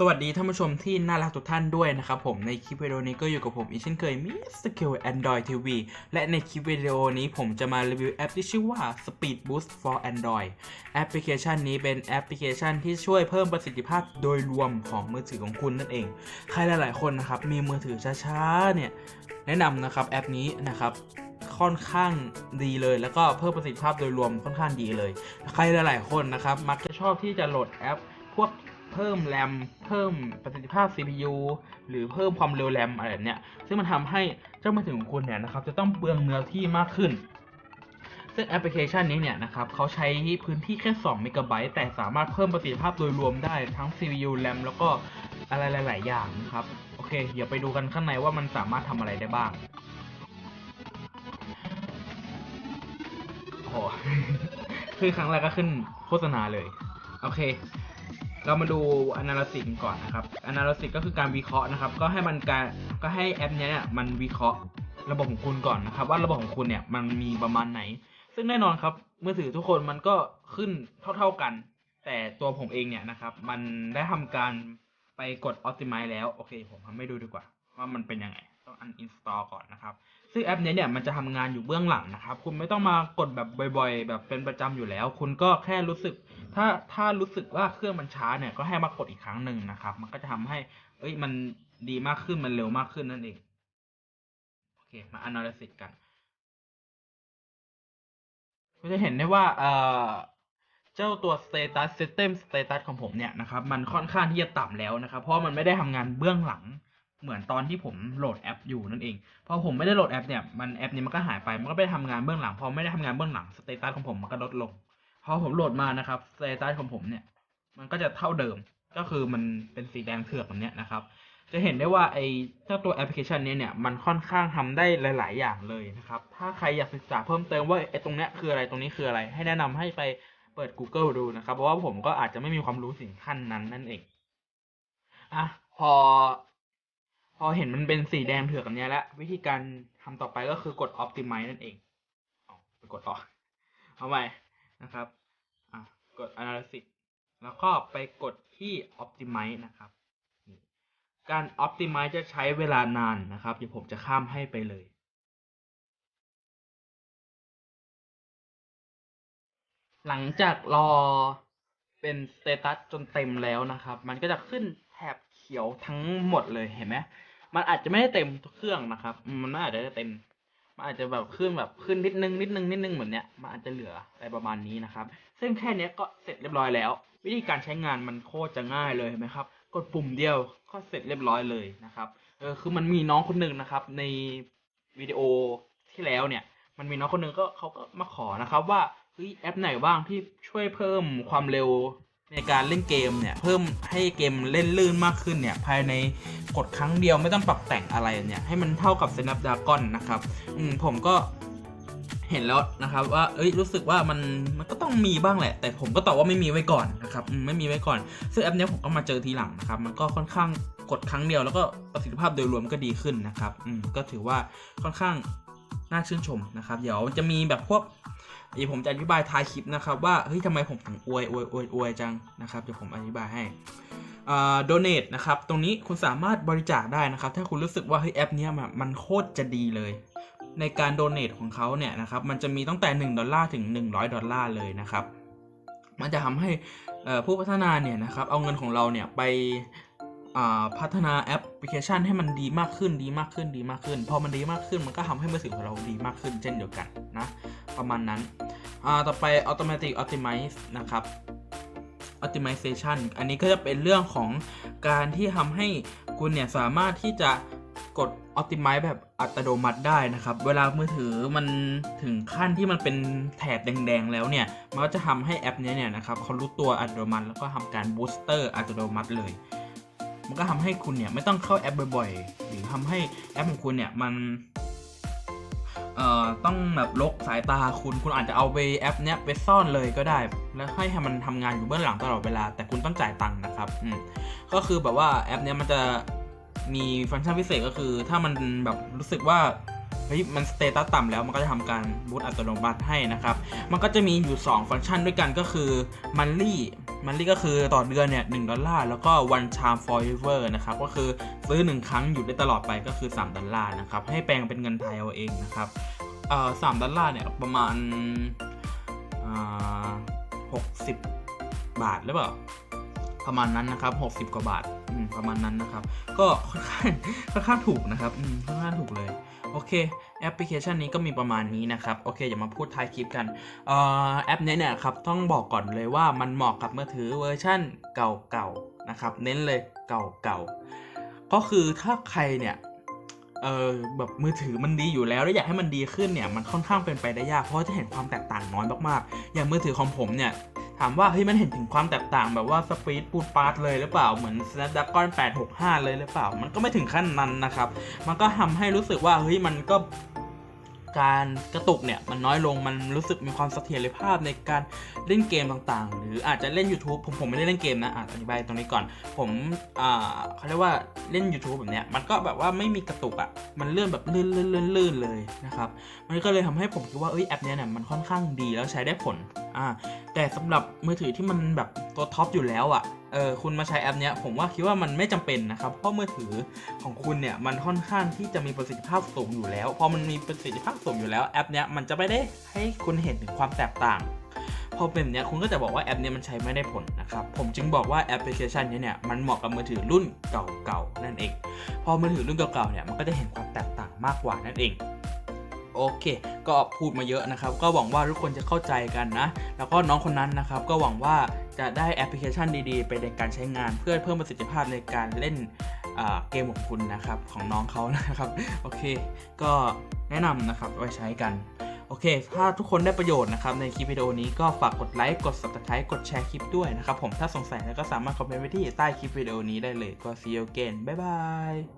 สวัสดีท่านผู้ชมที่น่ารักทุกท่านด้วยนะครับผมในคลิปวิดีโอนี้ก็อยู่กับผมอีกเช่นเคยมิสเกล Android TV และในคลิปวิดีโอนี้ผมจะมารีวิวแอปที่ชื่อว่า Speed Boost for Android แอปพลิเคชันนี้เป็นแอปพลิเคชันที่ช่วยเพิ่มประสิทธิภาพโดยรวมของมือถือของคุณนั่นเอง ใครหลาย ๆ คนนะครับมีมือถือช้า ๆ เนี่ยแนะนำนะครับแอปนี้นะครับค่อนข้างดีเลย แล้วก็เพิ่มประสิทธิภาพโดยรวมค่อนข้างดีเลย ใครหลาย ๆ คนนะครับมักจะชอบที่จะโหลดแอป พวก เพิ่มแรมเพิ่มประสิทธิภาพ CPU หรือเพิ่มความเร็วแรมอะไรแบบเนี้ยซึ่งมันทำให้เจ้ามือถือของคุณเนี่ยนะครับจะต้องเปลืองเนื้อที่มากขึ้น ซึ่งแอปพลิเคชันนี้เนี่ยนะครับเขาใช้พื้นที่แค่2เมกะไบต์แต่สามารถเพิ่มประสิทธิภาพโดยรวมได้ทั้ง CPU RAM แล้วก็อะไรหลาย ๆ อย่างนะครับโอเคเดี๋ยวไปดูกันข้างในว่ามันสามารถทำอะไรได้บ้างโอ้คือครั้งแรกก็ขึ้นโฆษณาเลย โอเค เรามาดู analysis กันก่อนนะครับ analysis ก็คือการวิเคราะห์นะครับ ก็ให้มันการก็ให้แอปเนี้ยเนี่ยมันวิเคราะห์ระบบของคุณก่อนนะครับ ว่าระบบของคุณเนี่ยมันมีประมาณไหน ซึ่งแน่นอนครับมือถือทุกคนมันก็ขึ้นเท่า ๆกัน แต่ตัวผมเองเนี่ยนะครับ มันได้ทำการไปกด optimize แล้ว โอเค ผมทำให้ดูดีกว่า ว่ามันเป็นยังไง ต้อง uninstall ก่อนนะครับ ซึ่งแอปนี้เนี่ยมันจะทำงานอยู่เบื้องหลังนะครับ คุณไม่ต้องมากดแบบบ่อย ๆ แบบเป็นประจำอยู่แล้ว คุณก็แค่รู้สึก ถ้าถ้ารู้สึกว่าเครื่องมันช้าเนี่ยก็ให้มากดอีกครั้งหนึ่งนะครับ มันก็จะทำให้เอ้ยมันดีมากขึ้นมันเร็วมากขึ้นนั่นเองโอเคมา analysis กันก็จะเห็นได้ว่าเอ่อเจ้าตัว status system status ของผมเนี่ยนะครับ มันค่อนข้างที่จะต่ำแล้วนะครับ เพราะมันไม่ได้ทำงานเบื้องหลัง เหมือนตอนที่ผมโหลดแอปอยู่นั่นเอง พอผมไม่ได้โหลดแอปเนี่ย มันแอปนี้มันก็หายไป มันก็ไม่ได้ทำงานเบื้องหลัง พอไม่ได้ทำงานเบื้องหลังสเตตัสของผมมันก็ลดลง พอผมโหลดมานะครับสเตตัสของผมเนี่ย มันก็จะเท่าเดิม ก็คือมันเป็นสีแดงเถือกแบบนี้นะครับ จะเห็นได้ว่าไอ้เจ้าตัวแอปพลิเคชันนี้เนี่ย มันค่อนข้างทำได้หลาย ๆ อย่างเลยนะครับ ถ้าใครอยากศึกษาเพิ่มเติมว่าไอ้ตรงเนี้ยคืออะไร ตรงนี้คืออะไร ให้แนะนำให้ไปเปิด Google ดูนะครับ เพราะว่าผมก็อาจจะไม่มีความรู้ถึงขั้นนั้นนั่นเอง อะ พอ พอเห็นมันเป็นสีแดงเถือกแบบนี้แล้ว วิธีการทำต่อไปก็คือกด optimize นั่นเองเอาไปกดออก เอาใหม่นะครับอะกด analysis แล้วก็ไปกดที่ optimize นะครับการ optimize จะใช้เวลานานนะครับเดี๋ยวผมจะข้ามให้ไปเลย หลังจากรอเป็นสเตตัสจนเต็มแล้วนะครับ มันก็จะขึ้นแถบเขียวทั้งหมดเลยเห็นไหม มันอาจจะไม่ได้เต็มทุกเครื่องนะครับ มันไม่อาจจะได้เต็ม มันอาจจะแบบขึ้นแบบขึ้นนิดนึงนิดนึงนิดนึงเหมือนเนี้ย มันอาจจะเหลืออะไรประมาณนี้นะครับ ซึ่งแค่นี้ก็เสร็จเรียบร้อยแล้ว วิธีการใช้งานมันโคตรจะง่ายเลยเห็นไหมครับ กดปุ่มเดียวก็เสร็จเรียบร้อยเลยนะครับเออคือมันมีน้องคนหนึ่งนะครับ ในวิดีโอที่แล้วเนี่ย มันมีน้องคนหนึ่งก็เขาก็มาขอนะครับ ว่าเฮ้ยแอปไหนบ้างที่ช่วยเพิ่มความเร็ว ในการเล่นเกมเนี่ยเพิ่มให้เกมเล่นลื่นมากขึ้นเนี่ยภายในกดครั้งเดียวไม่ต้องปรับแต่งอะไรเนี่ยให้มันเท่ากับ Snapdragon นะครับอืมผมก็เห็นแล้วนะครับว่า เอ้ย รู้สึกว่ามัน มันก็ต้องมีบ้างแหละ แต่ผมก็ตอบว่าไม่มีไว้ก่อนนะครับมไม่มีไว้ก่อน ซึ่งแอปนี้ผมก็มาเจอทีหลังนะครับ มันก็ค่อนข้างกดครั้งเดียวแล้วก็ประสิทธิภาพโดยรวมก็ดีขึ้นนะครับ อืม ก็ถือว่าค่อนข้างน่าชื่นชมนะครับ เดี๋ยวจะมีแบบพวก เดี๋ยวผมจะอธิบายท้ายคลิปนะครับว่าเฮ้ยทำไมผมถึงอวยอวยอวยอวยจังนะครับเดี๋ยวผมอธิบายให้อ่า donate นะครับตรงนี้คุณสามารถบริจาคได้นะครับ ถ้าคุณรู้สึกว่าเฮ้ยแอปเนี้ยมันโคตรจะดีเลย ในการโดเน a ของเขาเนี่ยนะครับมันจะมีตั้งแต่ 1 ดอลลาร์ถึง 100 ดอลลาร์เลยนะครับ มันจะทำให้ผู้พัฒนาเนี่ยนะครับเอาเงินของเราเนี่ยไปพัฒนาแอปพลิเคชันให้มันดีมากขึ้นดีมากขึ้นดีมากขึ้น พอมันดีมากขึ้นมันก็ทำให้มือถือของเราดีมากขึ้นเช่นเดียวกันนะ ประมาณนั้นอ่าต่อไป automatic optimize นะครับ optimization อันนี้ก็จะเป็นเรื่องของการที่ทำให้คุณเนี่ยสามารถที่จะกด optimize แบบอัตโนมัติได้นะครับ เวลามือถือมันถึงขั้นที่มันเป็นแถบแดงๆแล้วเนี่ย มันก็จะทำให้แอปนี้เนี่ยนะครับเขารู้ตัวอัตโนมัติ แล้วก็ทำการ booster อัตโนมัติเลย มันก็ทำให้คุณเนี่ยไม่ต้องเข้าแอปบ่อยๆ หรือทำให้แอปของคุณเนี่ยมัน เอ่อต้องแบบลกสายตาคุณคุณอาจจะเอาไปแอปเนี้ยไปซ่อนเลยก็ได้ แล้วให้ให้มันทำงานอยู่เบื้องหลังตลอดเวลา แต่คุณต้องจ่ายตังค์นะครับอืมก็คือแบบว่าแอปเนี้ยมันจะมีฟังก์ชันพิเศษก็คือ ถ้ามันแบบรู้สึกว่าเฮ้ยมันสเตตัสต่ำแล้วมันก็จะทำการบูตอัตโนมัติให้นะครับ มันก็จะมีอยู่ 2 ฟังก์ชันด้วยกันก็คือ monthly มันลี่ก็คือต่อเดือนเนี่ยหดอลลาร์แล้วก็ one time forever นะครับ ก็คือซื้อ 1 ครั้งอยู่ได้ตลอดไปก็คือ 3 ดอลลาร์นะครับ ให้แปลงเป็นเงินไทยเอาเองนะครับเอ่อสามดอลลาร์เนี่ยประมาณอ่าหกสิบบาทหรือเปล่าประมาณนั้นนะครับ 60 กว่าบาทประมาณนั้นนะครับ ก็ค่อนข้างค่อนข้างถูกนะครับค่อนข้างถูกเลย โอเค แอปพลิเคชันนี้ก็มีประมาณนี้นะครับ โอเคอย่ามาพูดท้ายคลิปกันออแอปนี้เนี่ยครับต้องบอกก่อนเลยว่ามันเหมาะกับมือถือเวอร์ชั่นเก่าๆนะครับ เน้นเลยเก่าๆ ก็คือถ้าใครเนี่ยเออแบบมือถือมันดีอยู่แล้วแล้วอยากให้มันดีขึ้นเนี่ยมันค่อนข้างเป็นไปได้ยากเพราะจะเห็นความแตกต่างน้อยมากๆอย่างมือถือของผมเนี่ย ถามว่าเฮ้ยมันเห็นถึงความแตกต่างแบบว่าสปีดปูดปาร์ตเลยหรือเปล่าเหมือน Snapdragon 865 เลยหรือเปล่า มันก็ไม่ถึงขั้นนั้นนะครับ มันก็ทำให้รู้สึกว่าเฮ้ยมันก็ การกระตุกเนี่ยมันน้อยลงมันรู้สึกมีความเสถียรภาพในการเล่นเกมต่างๆ หรืออาจจะเล่น YouTube ผมผมไม่ได้เล่นเกมนะอะอธิบายตรงนี้ก่อน ผมอ่าเขาเรียกว่าเล่น YouTube แบบเนี้ยมันก็แบบว่าไม่มีกระตุกอะ่ะมันเลื่อนแบบลื่นลื่นลื่นลื่นเลยนะครับมันก็เลยทำให้ผมคิดว่าเอ้ยแอปเนี้ยเนี่ยมันค่อนข้างดีแล้วใช้ได้ผลอ่าแต่สำหรับมือถือที่มันแบบตัวท็อปอยู่แล้วอะ่ะ เออคุณมาใช้แอปเนี้ยผมว่าคิดว่ามันไม่จำเป็นนะครับ เพราะมือถือของคุณเนี่ยมันค่อนข้างที่จะมีประสิทธิภาพสูงอยู่แล้ว พอมันมีประสิทธิภาพสูงอยู่แล้วแอปเนี้ยมันจะไม่ได้ให้คุณเห็นถึงความแตกต่างพอเป็นแบบนี้คุณก็จะบอกว่าแอปนี้มันใช้ไม่ได้ผลนะครับ ผมจึงบอกว่าแอปพลิเคชันนี้เนี่ยมันเหมาะกับมือถือรุ่นเก่าๆนั่นเอง พอมือถือรุ่นเก่าๆเนี่ยมันก็จะเห็นความแตกต่างมากกว่านั่นเองโอเค ก็พูดมาเยอะนะครับ ก็หวังว่าทุกคนจะเข้าใจกันนะ แล้วก็น้องคนนั้นนะครับ ก็หวังว่า จะได้แอปพลิเคชันดีๆ ไปในการใช้งานเพื่อเพิ่มประสิทธิภาพในการเล่นเกมของคุณนะครับของน้องเขานะครับโอเค ก็แนะนำนะครับไว้ใช้กันโอเค ถ้าทุกคนได้ประโยชน์นะครับในคลิปวิดีโอนี้ก็ฝากกดไลค์ กด subscribe กดแชร์คลิปด้วยนะครับผม ถ้าสงสัยแล้วก็สามารถคอมเมนต์ไว้ที่ใต้คลิปวิดีโอนี้ได้เลย ก็ see you again บ๊ายบาย